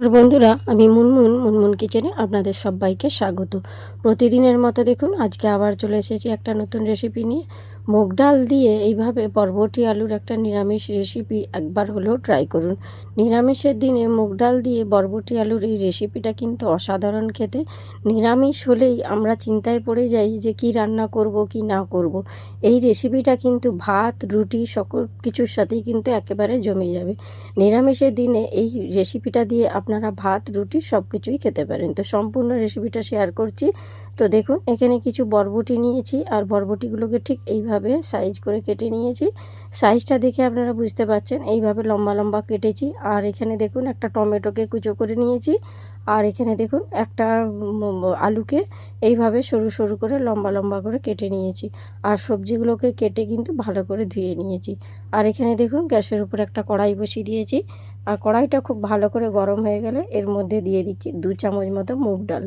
বন্ধুরা, আমি মুনমুন মুনমুন কিচেনে আপনাদের সবাইকে স্বাগত। প্রতিদিনের মতো দেখুন, আজকে আবার চলে এসেছি একটা নতুন রেসিপি নিয়ে। মুগ ডাল দিয়ে এইভাবে বরবটি আলুর একটা নিরামিষ রেসিপি একবার হলেও ট্রাই করুন। নিরামিষের দিনে মুগ ডাল দিয়ে বরবটি আলুর এই রেসিপিটা কিন্তু অসাধারণ খেতে। নিরামিষ হলেই আমরা চিন্তায় পড়ে যাই যে কি রান্না করব, কি না করব। এই রেসিপিটা কিন্তু ভাত, রুটি, সকল কিছুর সাথেই কিন্তু একেবারে জমে যাবে। নিরামিষের দিনে এই রেসিপিটা দিয়ে আপনারা ভাত, রুটি সব কিছুই খেতে পারেন। তো সম্পূর্ণ রেসিপিটা শেয়ার করছি। তো দেখুন, এখানে কিছু বরবটি নিয়েছি আর বরবটিগুলোকে ঠিক এইভাবে সাইজ করে কেটে নিয়েছি। সাইজটা দেখে আপনারা বুঝতে পারছেন, এইভাবে লম্বা লম্বা কেটেছি। আর এখানে দেখুন, একটা টমেটোকে কুচো করে নিয়েছি। আর এখানে দেখুন, একটা আলুকে এইভাবে সরু সরু করে লম্বা লম্বা করে কেটে নিয়েছি। আর সবজিগুলোকে কেটে কিন্তু ভালো করে ধুয়ে নিয়েছি। আর এখানে দেখুন, গ্যাসের উপর একটা কড়াই বসিয়ে দিয়েছি। আর কড়াইটা খুব ভালো করে গরম হয়ে গেলে এর মধ্যে দিয়ে দিচ্ছি দু চামচ মতো মুগ ডাল।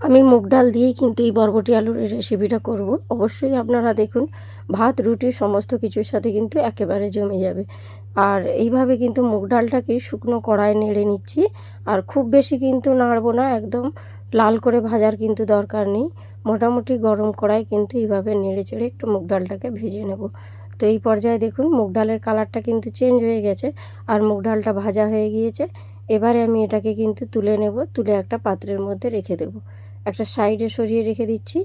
আমি মুগ ডাল দিয়েই কিন্তু এই বরবটি আলুর রেসিপিটা করব। অবশ্যই আপনারা দেখুন, ভাত, রুটি, সমস্ত কিছুর সাথে কিন্তু একেবারে জমে যাবে। আর এইভাবে কিন্তু মুগ ডালটাকে শুকনো কড়ায় নেড়ে নিচ্ছি। আর খুব বেশি কিন্তু নাড়বো না, একদম লাল করে ভাজার কিন্তু দরকার নেই। মোটামুটি গরম কড়াই কিন্তু এইভাবে নেড়ে চেড়ে একটু মুগ ডালটাকে ভেজে নেব। তো এই পর্যায়ে দেখুন, মুগ ডালের কালারটা কিন্তু চেঞ্জ হয়ে গেছে আর মুগ ডালটা ভাজা হয়ে গিয়েছে। এবারে আমি এটাকে কিন্তু তুলে নেব, তুলে একটা পাত্রের মধ্যে রেখে দেব। একটা সাইডে সরিয়ে রেখে দিচ্ছি।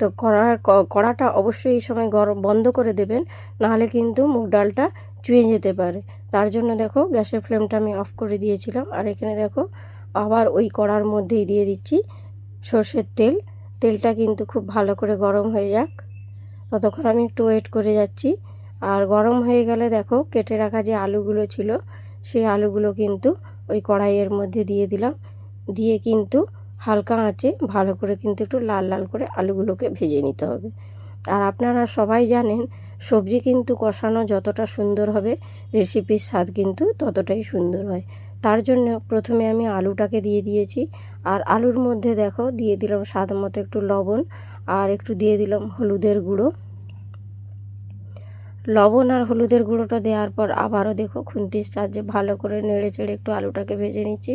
তো কড়ার কড়াটা অবশ্যই এই সময় গরম, বন্ধ করে দেবেন, নাহলে কিন্তু মুগ ডালটা চুয়ে যেতে পারে। তার জন্য দেখো গ্যাসের ফ্লেমটা আমি অফ করে দিয়েছিলাম। আর এখানে দেখো আবার ওই কড়ার মধ্যেই দিয়ে দিচ্ছি সর্ষের তেল। তেলটা কিন্তু খুব ভালো করে গরম হয়ে যাক। ততক্ষণ আমি একটু ওয়েট করে যাচ্ছি। আর গরম হয়ে গেলে দেখো কেটে রাখা যে আলুগুলো ছিল, সেই আলুগুলো কিন্তু ওই কড়াইয়ের মধ্যে দিয়ে দিলাম। দিয়ে কিন্তু হালকা আঁচে ভালো করে কিন্তু একটু লাল লাল করে আলুগুলোকে ভেজে নিতে হবে। আর আপনারা সবাই জানেন, সবজি কিন্তু কষানো যতটা সুন্দর হবে, রেসিপির স্বাদ কিন্তু ততটাই সুন্দর হয়। তার জন্য প্রথমে আমি আলুটাকে দিয়ে দিয়েছি। আর আলুর মধ্যে দেখো, দিয়ে দিলাম স্বাদ মতো একটু লবণ আর একটু দিয়ে দিলাম হলুদের গুঁড়ো। লবণ আর হলুদের গুঁড়োটা দেওয়ার পর আবারও দেখো খুন্তির সাহায্যে ভালো করে নেড়ে চেড়ে একটু আলুটাকে ভেজে নিচ্ছি।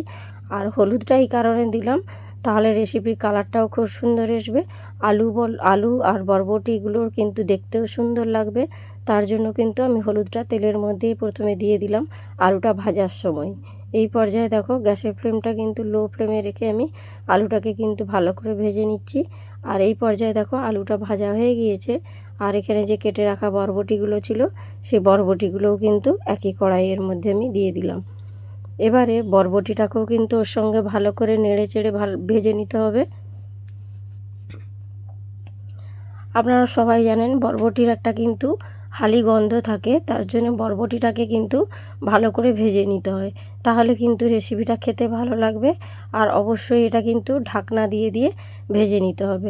আর হলুদটা এই কারণে দিলাম, তাহলে রেসিপির কালারটাও খুব সুন্দর আসবে আলু বল, আলু আর বরবটিগুলোর কিন্তু দেখতেও সুন্দর লাগবে, তার জন্য কিন্তু আমি হলুদটা তেলের মধ্যেই প্রথমে দিয়ে দিলাম আলুটা ভাজার সময়। এই পর্যায়ে দেখো গ্যাসের ফ্লেমটা কিন্তু লো ফ্লেমে রেখে আমি আলুটাকে কিন্তু ভালো করে ভেজে নিচ্ছি। আর এই পর্যায়ে দেখো আলুটা ভাজা হয়ে গিয়েছে। আর এখানে যে কেটে রাখা বরবটিগুলো ছিল, সেই বরবটিগুলোও কিন্তু একই কড়াইয়ের মধ্যে আমি দিয়ে দিলাম। এবারে বরবটিটাকেও কিন্তু ওর সঙ্গে ভালো করে নেড়ে চেড়ে ভালো, ভেজে নিতে হবে। আপনারা সবাই জানেন বরবটির একটা কিন্তু হালি গন্ধ থাকে, তার জন্য বরবটিটাকে কিন্তু ভালো করে ভেজে নিতে হয়। তাহলে কিন্তু রেসিপিটা খেতে ভালো লাগবে। আর অবশ্যই এটা কিন্তু ঢাকনা দিয়ে দিয়ে ভেজে নিতে হবে।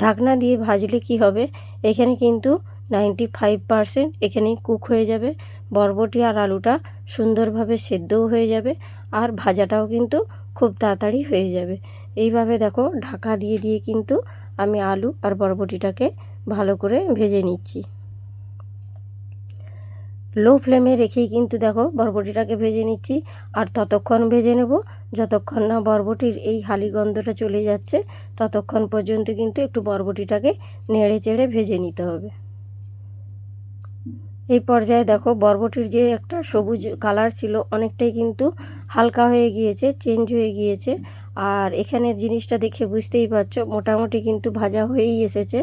ঢাকনা দিয়ে ভাজলে কি হবে? এখানে কিন্তু নাইনটি ফাইভ পারসেন্ট এখানেই কুক হয়ে যাবে। বরবটি আর আলুটা সুন্দরভাবে সেদ্ধও হয়ে যাবে আর ভাজাটাও কিন্তু খুব তাড়াতাড়ি হয়ে যাবে। এইভাবে দেখো, ঢাকা দিয়ে দিয়ে কিন্তু আমি আলু আর বরবটিটাকে ভালো করে ভেজে নিচ্ছি। লো ফ্লেমে রেখেই কিন্তু দেখো বরবটিটাকে ভেজে নিচ্ছি। আর ততক্ষণ ভেজে নেব। যতক্ষণ না বরবটির এই হালি গন্ধটা চলে যাচ্ছে, ততক্ষণ পর্যন্ত কিন্তু একটু বরবটিটাকে নেড়ে চেড়ে ভেজে নিতে হবে। এই পর্যায়ে দেখো বরবটির যে একটা সবুজ কালার ছিল, অনেকটাই কিন্তু হালকা হয়ে গিয়েছে চেঞ্জ হয়ে গিয়েছে। আর এখানে জিনিসটা দেখে বুঝতেই পারছ, মোটামুটি কিন্তু ভাজা হয়েই এসেছে।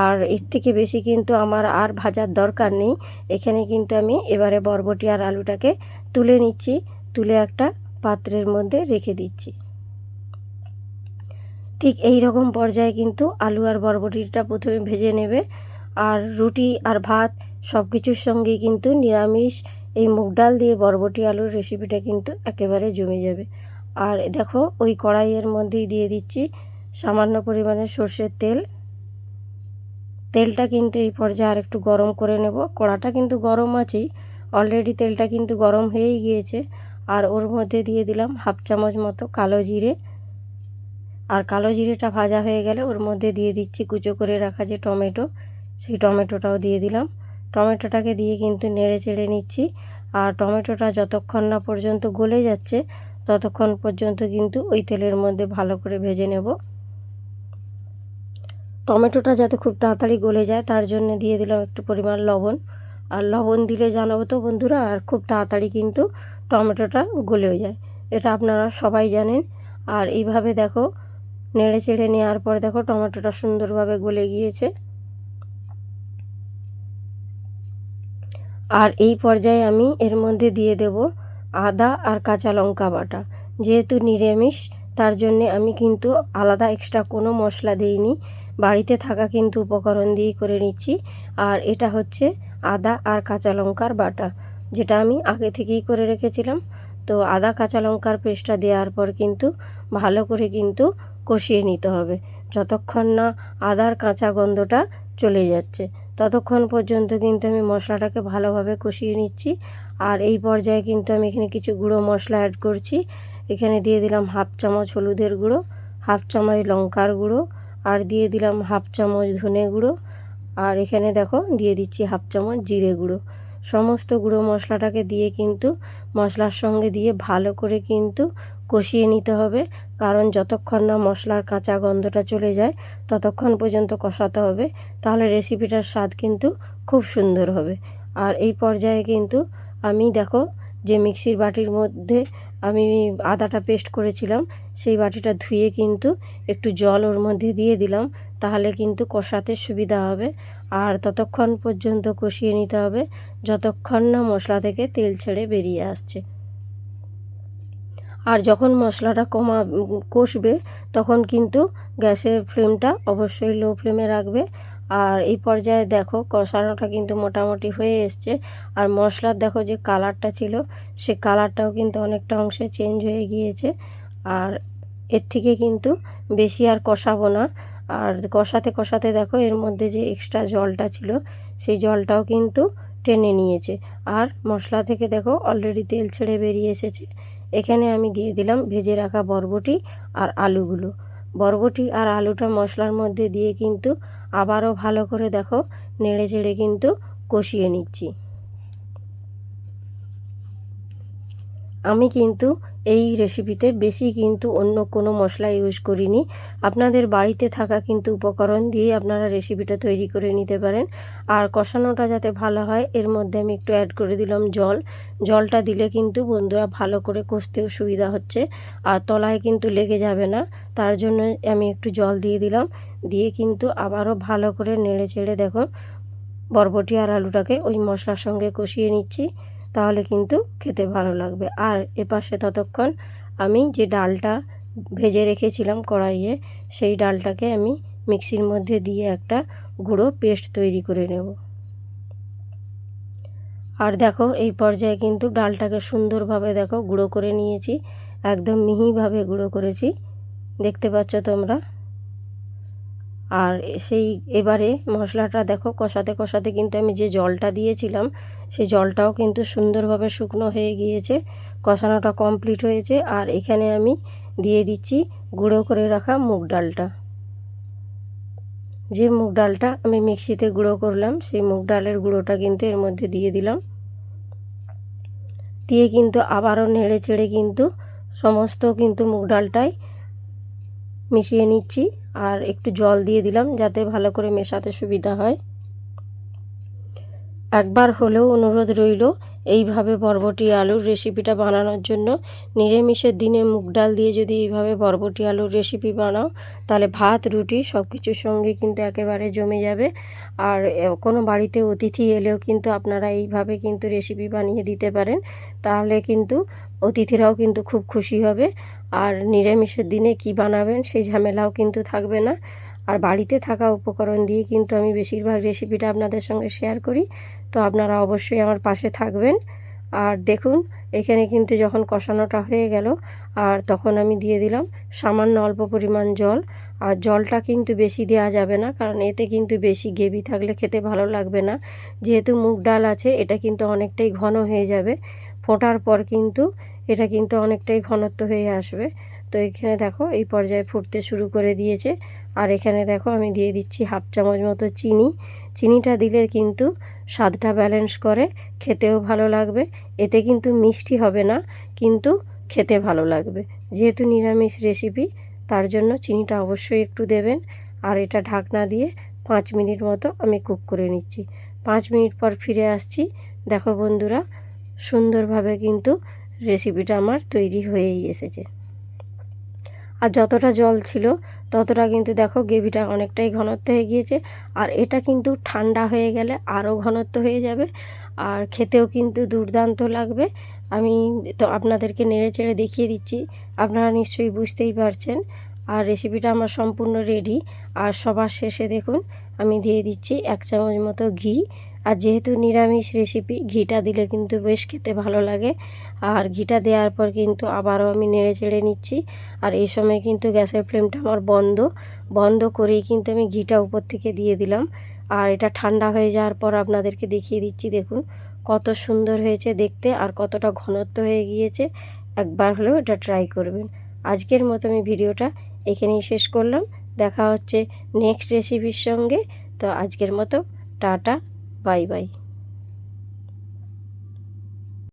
আর এর থেকে বেশি কিন্তু আমার আর ভাজার দরকার নেই। এখানে কিন্তু আমি এবারে বরবটি আর আলুটাকে তুলে নিচ্ছি, তুলে একটা পাত্রের মধ্যে রেখে দিচ্ছি। ঠিক এই রকম পর্যায়ে কিন্তু আলু আর বরবটিটা প্রথমে ভেজে নেবে। আর রুটি আর ভাত সব কিছুর সঙ্গেই কিন্তু নিরামিষ এই মুগ ডাল দিয়ে বরবটি আলুর রেসিপিটা কিন্তু একেবারে জমে যাবে। আর দেখো, ওই কড়াইয়ের মধ্যেই দিয়ে দিচ্ছি সামান্য পরিমাণে সর্ষের তেল। তেলটা কিন্তু এই পর্যায়ে আর একটু গরম করে নেব। কড়াটা কিন্তু গরম আছেই অলরেডি তেলটা কিন্তু গরম হয়েই গিয়েছে। আর ওর মধ্যে দিয়ে দিলাম হাফ চামচ মতো কালো জিরে। আর কালো জিরেটা ভাজা হয়ে গেলে ওর মধ্যে দিয়ে দিচ্ছি কুচো করে রাখা যে টমেটো, সেই টমেটোটাও দিয়ে দিলাম। টমেটোটাকে দিয়ে কিন্তু নেড়ে চেড়ে নিচ্ছি। আর টমেটোটা যতক্ষণ না পর্যন্ত গলে যাচ্ছে ততক্ষণ পর্যন্ত কিন্তু ওই তেলের মধ্যে ভালো করে ভেজে নেব। টমেটোটা যাতে খুব তাড়াতাড়ি গলে যায়, তার জন্য দিয়ে দিলাম একটু পরিমাণ লবণ। আর লবণ দিলে জানাব তো বন্ধুরা, আর খুব তাড়াতাড়ি কিন্তু টমেটোটা গলেও যায়। এটা আপনারা সবাই জানেন। আর এইভাবে দেখো, নেড়ে চেড়ে নেওয়ার পর দেখো টমেটোটা সুন্দরভাবে গলে গিয়েছে। আর এই পর্যায়ে আমি এর মধ্যে দিয়ে দেব আদা আর কাঁচা লঙ্কা বাটা। যেহেতু নিরামিষ, তার জন্যে আমি কিন্তু আলাদা এক্সট্রা কোনো মশলা দিইনি। বাড়িতে থাকা কিন্তু উপকরণ দিয়েই করে নিচ্ছি। আর এটা হচ্ছে আদা আর কাঁচা লঙ্কার বাটা, যেটা আমি আগে থেকেই করে রেখেছিলাম। তো আদা কাঁচা লঙ্কার পেস্টটা দেওয়ার পর কিন্তু ভালো করে কিন্তু কষিয়ে নিতে হবে, যতক্ষণ না আদার কাঁচা গন্ধটা চলে যাচ্ছে। ততক্ষণ পর্যন্ত কিন্তু আমি মশলাটাকে ভালোভাবে কষিয়ে নিচ্ছি। আর এই পর্যায়ে কিন্তু আমি এখানে কিছু গুঁড়ো মশলা অ্যাড করছি। এখানে দিয়ে দিলাম হাফ চামচ হলুদের গুঁড়ো, হাফ চামচ লঙ্কার গুঁড়ো, আর দিয়ে দিলাম হাফ চামচ ধনে গুঁড়ো। আর এখানে দেখো দিয়ে দিচ্ছি হাফ চামচ জিরে গুঁড়ো। সমস্ত গুঁড়ো মশলাটাকে দিয়ে কিন্তু মশলার সঙ্গে দিয়ে ভালো করে কিন্তু কষিয়ে নিতে হবে। কারণ যতক্ষণ না মশলার কাঁচা গন্ধটা চলে যায়, ততক্ষণ পর্যন্ত কষাতে হবে। তাহলে রেসিপিটার স্বাদ কিন্তু খুব সুন্দর হবে। আর এই পর্যায়ে কিন্তু আমি দেখো যে মিক্সির বাটির মধ্যে আমি আদাটা পেস্ট করেছিলাম, সেই বাটিটা ধুয়ে কিন্তু একটু জল ওর মধ্যে দিয়ে দিলাম। তাহলে কিন্তু কষাতে সুবিধা হবে। আর ততক্ষণ পর্যন্ত কষিয়ে নিতে হবে, যতক্ষণ না মশলা থেকে তেল ছেড়ে বেরিয়ে আসছে। আর যখন মশলাটা কমা, কষবে তখন কিন্তু গ্যাসের ফ্লেমটা অবশ্যই লো ফ্লেমে রাখবে। আর এই পর্যায়ে দেখো কষানোটা কিন্তু মোটামুটি হয়ে এসছে। আর মশলার দেখো যে কালারটা ছিল, সে কালারটাও কিন্তু অনেকটা অংশে চেঞ্জ হয়ে গিয়েছে। আর এর থেকে কিন্তু বেশি আর কষাবো না। আর কষাতে কষাতে দেখো এর মধ্যে যে এক্সট্রা জলটা ছিল, সেই জলটাও কিন্তু টেনে নিয়েছে। আর মশলা থেকে দেখো অলরেডি তেল ছেড়ে বেরিয়ে এসেছে। এখানে আমি দিয়ে দিলাম ভেজে রাখা বরবটি আর আলুগুলো। বরবটি আর আলুটা মশলার মধ্যে দিয়ে কিন্তু আবারও ভালো করে দেখো, নেড়ে চেড়ে কিন্তু কষিয়ে নিচ্ছি। আমি কিন্তু এই রেসিপিতে বেশি কিন্তু অন্য কোনো মশলা ইউজ করিনি। আপনাদের বাড়িতে থাকা কিন্তু উপকরণ দিয়ে আপনারা রেসিপিটা তৈরি করে নিতে পারেন। আর কষানোটা যাতে ভালো হয়, এর মধ্যে আমি একটু অ্যাড করে দিলাম জল। জলটা দিলে কিন্তু বন্ধুরা ভালো করে কষতেও সুবিধা হচ্ছে। আর তলায় কিন্তু লেগে যাবে না, তার জন্য আমি একটু জল দিয়ে দিলাম। দিয়ে কিন্তু আবারও ভালো করে নেড়ে চেড়ে দেখো বরবটি আর আলুটাকে ওই মশলার সঙ্গে কষিয়ে নিচ্ছি। তাহলে কিন্তু খেতে ভালো লাগবে। আর এপাশে ততক্ষণ আমি যে ডালটা ভেজে রেখেছিলাম কড়াইয়ে, সেই ডালটাকে আমি মিক্সির মধ্যে দিয়ে একটা গুঁড়ো পেস্ট তৈরি করে নেব। আর দেখো, এই পর্যায়ে কিন্তু ডালটাকে সুন্দরভাবে দেখো গুঁড়ো করে নিয়েছি, একদম মিহিভাবে গুঁড়ো করেছি। দেখতে পাচ্ছ তোমরা? আর সেই এবারে মশলাটা দেখো কষাতে কষাতে কিন্তু আমি যে জলটা দিয়েছিলাম, সেই জলটাও কিন্তু সুন্দরভাবে শুকনো হয়ে গিয়েছে, কষানোটা কমপ্লিট হয়েছে। আর এখানে আমি দিয়ে দিচ্ছি গুঁড়ো করে রাখা মুগ ডালটা। যে মুগ ডালটা আমি মিক্সিতে গুঁড়ো করলাম, সেই মুগ ডালের গুঁড়োটা কিন্তু এর মধ্যে দিয়ে দিলাম। দিয়ে কিন্তু আবারও নেড়ে চেড়ে কিন্তু সমস্ত কিন্তু মুগ ডালটাই মিশিয়ে নিচ্ছি। আর একটু জল দিয়ে দিলাম যাতে ভালো করে মেশাতে সুবিধা হয়। একবার হলেও অনুরোধ রইল, এইভাবে বরবটি আলুর রেসিপিটা বানানোর জন্য। নিরামিষের দিনে মুগ ডাল দিয়ে যদি এইভাবে বরবটি আলুর রেসিপি বানাও, তাহলে ভাত, রুটি সব কিছুর সঙ্গে কিন্তু একেবারে জমে যাবে। আর কোনো বাড়িতে অতিথি এলেও কিন্তু আপনারা এইভাবে কিন্তু রেসিপি বানিয়ে দিতে পারেন। তাহলে কিন্তু অতিথিরাও কিন্তু খুব খুশি হবে। আর নিরামিষের দিনে কি বানাবেন সেই ঝামেলাও কিন্তু থাকবে না। আর বাড়িতে থাকা উপকরণ দিয়ে কিন্তু আমি বেশিরভাগ রেসিপিটা আপনাদের সঙ্গে শেয়ার করি। তো আপনারা অবশ্যই আমার পাশে থাকবেন। আর দেখুন, এখানে কিন্তু যখন কষানোটা হয়ে গেল, আর তখন আমি দিয়ে দিলাম সামান্য অল্প পরিমাণ জল। আর জলটা কিন্তু বেশি দেওয়া যাবে না, কারণ এতে কিন্তু বেশি গেবি থাকলে খেতে ভালো লাগবে না। যেহেতু মুগ ডাল আছে, এটা কিন্তু অনেকটাই ঘন হয়ে যাবে। ফোটার পর কিন্তু এটা কিন্তু অনেকটাই ঘনত্ব হয়ে আসবে। তো এখানে দেখো, এই পর্যায়ে ফুটতে শুরু করে দিয়েছে। আর এখানে দেখো, আমি দিয়ে দিচ্ছি হাফ চামচ মতো চিনি। চিনিটা দিলে কিন্তু স্বাদটা ব্যালেন্স করে, খেতেও ভালো লাগবে। এতে কিন্তু মিষ্টি হবে না, কিন্তু খেতে ভালো লাগবে। যেহেতু নিরামিষ রেসিপি তার জন্য চিনিটা অবশ্যই একটু দেবেন। আর এটা ঢাকনা দিয়ে পাঁচ মিনিট মতো আমি কুক করে নিচ্ছি। পাঁচ মিনিট পর ফিরে আসছি। দেখো বন্ধুরা, সুন্দরভাবে কিন্তু রেসিপিটা আমার তৈরি হয়েই এসেছে। আর যতটা জল ছিল, ততটা কিন্তু দেখো গ্রেভিটা অনেকটাই ঘনত্ব হয়ে গিয়েছে। আর এটা কিন্তু ঠান্ডা হয়ে গেলে আরও ঘনত্ব হয়ে যাবে। আর খেতেও কিন্তু দুর্দান্ত লাগবে। আমি তো আপনাদেরকে নেড়ে চেড়ে দেখিয়ে দিচ্ছি। আপনারা নিশ্চয়ই বুঝতেই পারছেন। আর রেসিপিটা আমার সম্পূর্ণ রেডি আর সবার শেষে দেখুন, আমি দিয়ে দিচ্ছি এক চামচ মতো ঘি। আর যেহেতু নিরামিষ রেসিপি ঘিটা দিলে কিন্তু বেশ খেতে ভালো লাগে। আর ঘিটা দেওয়ার পর কিন্তু আবারও আমি নেড়ে চেড়ে নিচ্ছি। আর এই সময় কিন্তু গ্যাসের ফ্লেমটা আমার বন্ধ। বন্ধ করেই কিন্তু আমি ঘিটা উপর থেকে দিয়ে দিলাম। আর এটা ঠান্ডা হয়ে যাওয়ার পর আপনাদেরকে দেখিয়ে দিচ্ছি, দেখুন। কত সুন্দর হয়েছে দেখতে আর কতটা ঘনত্ব হয়ে গিয়েছে। একবার হলেও এটা ট্রাই করবেন। আজকের মতো আমি ভিডিওটা এখানেই শেষ করলাম। দেখা হচ্ছে নেক্সট রেসিপির সঙ্গে। তো আজকের মতো টাটা। Bye bye.